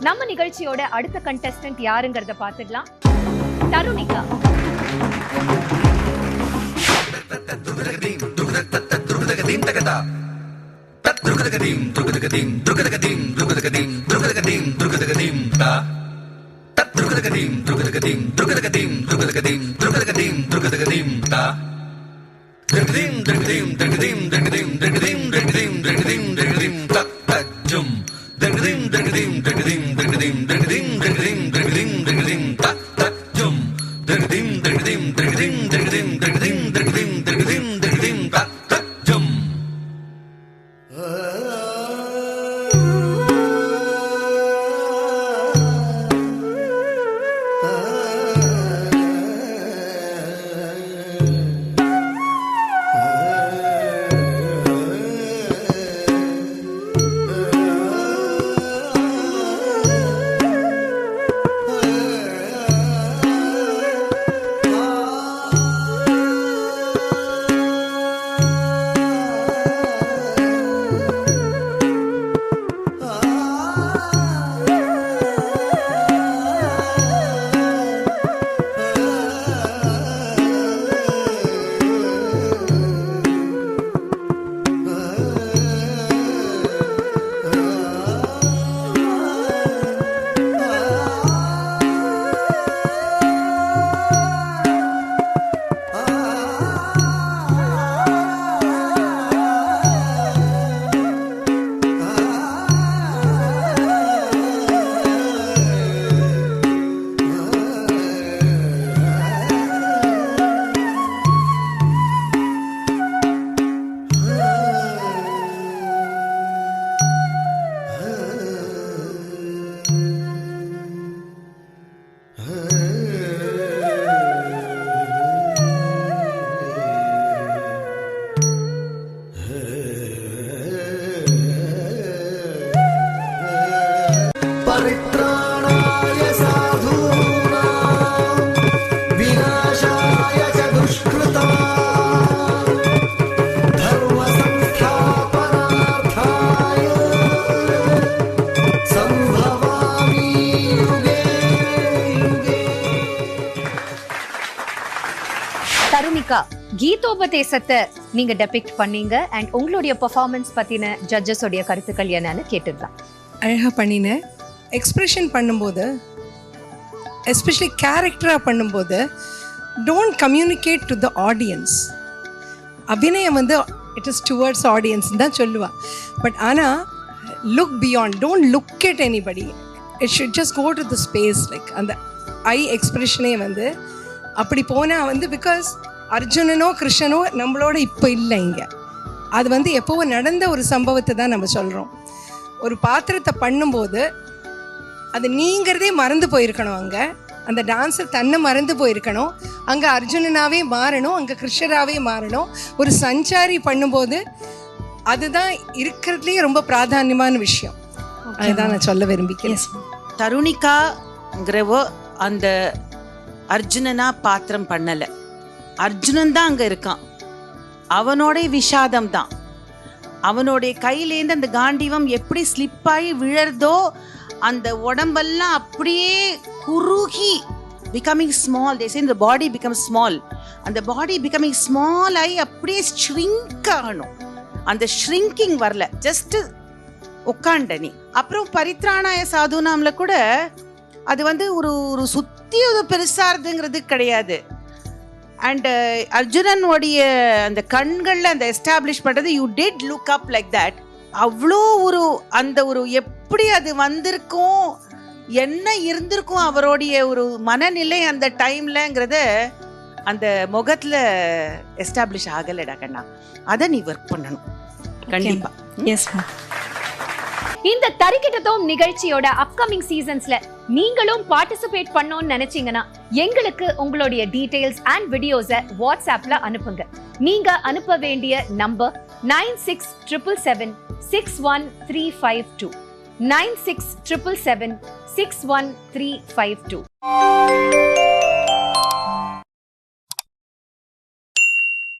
நம்ம நிகழ்ச்சியோட அடுத்த கண்டெஸ்டன்ட் யாருங்கிறத பார்த்துடலாம். Tarunika. dim dim dim dim dim dim dim dim dim dim dim dim Tarunika கீதோபதேசத்தை நீங்க டெபிக்ட் பண்ணீங்க அண்ட் உங்களுடைய பெர்ஃபார்மன்ஸ் பத்தின ஜட்ஜஸ் உடைய கருத்துக்கள் என்னன்னு கேட்டுடலாம் அழகாக பண்ணினேன் எக்ஸ்ப்ரெஷன் பண்ணும்போது எஸ்பெஷலி கேரக்டராக பண்ணும்போது don't communicate to the audience அபிநயம் வந்து இட் இஸ் டுவர்ட்ஸ் ஆடியன்ஸ் தான் சொல்லுவாள் பட் ஆனால் look beyond don't look at anybody it should just go to the space like அந்த ஐ எக்ஸ்ப்ரெஷனே வந்து அப்படி போனால் வந்து பிகாஸ் அர்ஜுனனோ கிருஷ்ணனோ நம்மளோட இப்போ இல்லை இங்கே. அது வந்து எப்போவோ நடந்த ஒரு சம்பவத்தை தான் நம்ம சொல்கிறோம் ஒரு பாத்திரத்தை பண்ணும்போது அது நீங்கிறதே மறந்து போயிருக்கணும் அங்கே. அந்த டான்ஸர் தன்னை மறந்து போயிருக்கணும். அங்கே அர்ஜுனனாவே மாறணும் அங்கே கிருஷ்ணராகவே மாறணும். ஒரு சஞ்சாரி பண்ணும்போது அதுதான் இருக்கிறதுலேயே ரொம்ப பிராதானியமான விஷயம். அதுதான் நான் சொல்ல விரும்பிக்கிறேன் தருணிகாங்கிறவோ அந்த அர்ஜுனனா பாத்திரம் பண்ணல. அர்ஜுனன் தான் அங்க இருக்கான். அவனோட விஷாதம் தான் அவனுடைய கையிலேருந்து அந்த காண்டீவம் எப்படி ஸ்லிப் ஆகி விழறதோ அந்த உடம்பெல்லாம் அப்படியே குறுகி பிகமிங் ஸ்மால் தே இந்த பாடி பிகம் ஸ்மால் அந்த பாடி பிகமிங் ஸ்மால் ஆகி அப்படியே ஷ்ரிங்க் ஆகணும். அந்த ஷ்ரிங்கிங் வரல. ஜஸ்ட் உட்காண்ட நீ அப்புறம் பரித்ராணாய சாதுனாமில் கூட அது வந்து ஒரு ஒரு சுத்தி ஒரு பெருசாருதுங்கிறது கிடையாது. அண்ட் அர்ஜுனனுடைய அந்த கண்களில் அந்த எஸ்டாப்ளிஷ் பண்ணுறது you did look up like that அவ்வளோ ஒரு அந்த ஒரு எப்படி அது வந்திருக்கும் என்ன இருந்திருக்கும் அவருடைய ஒரு மனநிலை அந்த டைம்லங்கிறத அந்த முகத்தில் எஸ்டாப்ளிஷ் ஆகலைடா கண்ணா. அதை நீ ஒர்க் பண்ணணும். கண்டிப்பா. எஸ் இந்த தரிக்கிட்டத்தோம் நிகழ்ச்சியோட அப்கமிங் சீசன்ஸ்ல நீங்களும் பார்ட்டிசிபேட் பண்ணோம்னு நினைச்சீங்கன்னா எங்களுக்கு உங்களுடைய டீடைல்ஸ் அண்ட் வீடியோஸை வாட்ஸ்அப்ல அனுப்புங்க. நீங்க அனுப்ப வேண்டிய number nine six triple seven six one three five two nine six triple seven six one three five two